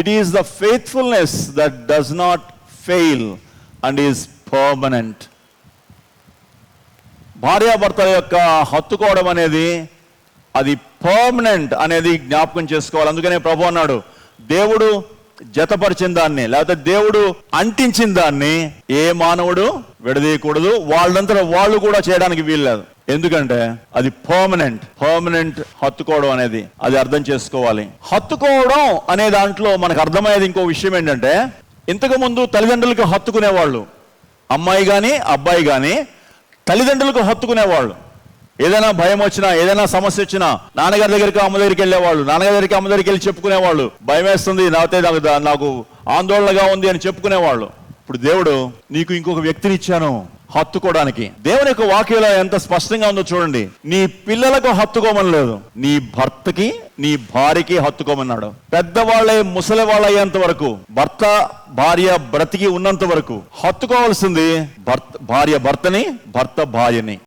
It is the faithfulness that does not fail and is permanent భార్యాభర్తల యొక్క హత్తుకోవడం అనేది అది పర్మనెంట్ అనేది జ్ఞాపకం చేసుకోవాలి. అందుకనే ప్రభు అన్నాడు దేవుడు జతపరిచిన దాన్ని లేకపోతే దేవుడు అంటించిన దాన్ని ఏ మానవుడు విడదీయకూడదు వాళ్ళంతా వాళ్ళు కూడా చేయడానికి వీల్లేదు. ఎందుకంటే అది పర్మనెంట్ పర్మనెంట్ హత్తుకోవడం అనేది అది అర్థం చేసుకోవాలి. హత్తుకోవడం అనే దాంట్లో మనకు అర్థమయ్యేది ఇంకో విషయం ఏంటంటే ఇంతకు ముందు తల్లిదండ్రులకు హత్తుకునేవాళ్ళు అమ్మాయి కానీ అబ్బాయి కానీ తల్లిదండ్రులకు హత్తుకునేవాళ్ళు. ఏదైనా భయం వచ్చినా ఏదైనా సమస్య వచ్చినా నాన్నగారి దగ్గరికి అమ్మ దగ్గరికి వెళ్ళేవాళ్ళు. నాన్నగారి దగ్గరికి అమ్మ దగ్గరికి వెళ్ళి చెప్పుకునేవాళ్ళు. భయం వేస్తుంది నాతో నాకు నాకు ఆందోళనగా ఉంది అని చెప్పుకునేవాళ్ళు. ఇప్పుడు దేవుడు నీకు ఇంకొక వ్యక్తిని ఇచ్చాను హత్తుకోవడానికి. దేవుని యొక్క వాక్యంలో ఎంత స్పష్టంగా ఉందో చూడండి. నీ పిల్లలకు హత్తుకోమని లేదు నీ భర్తకి నీ భార్యకి హత్తుకోమన్నాడు. పెద్దవాళ్ళే ముసలి వాళ్ళయ్యేంత వరకు భర్త భార్య బ్రతికి ఉన్నంత వరకు హత్తుకోవాల్సింది భర్త భార్య భర్తని భర్త భార్యని.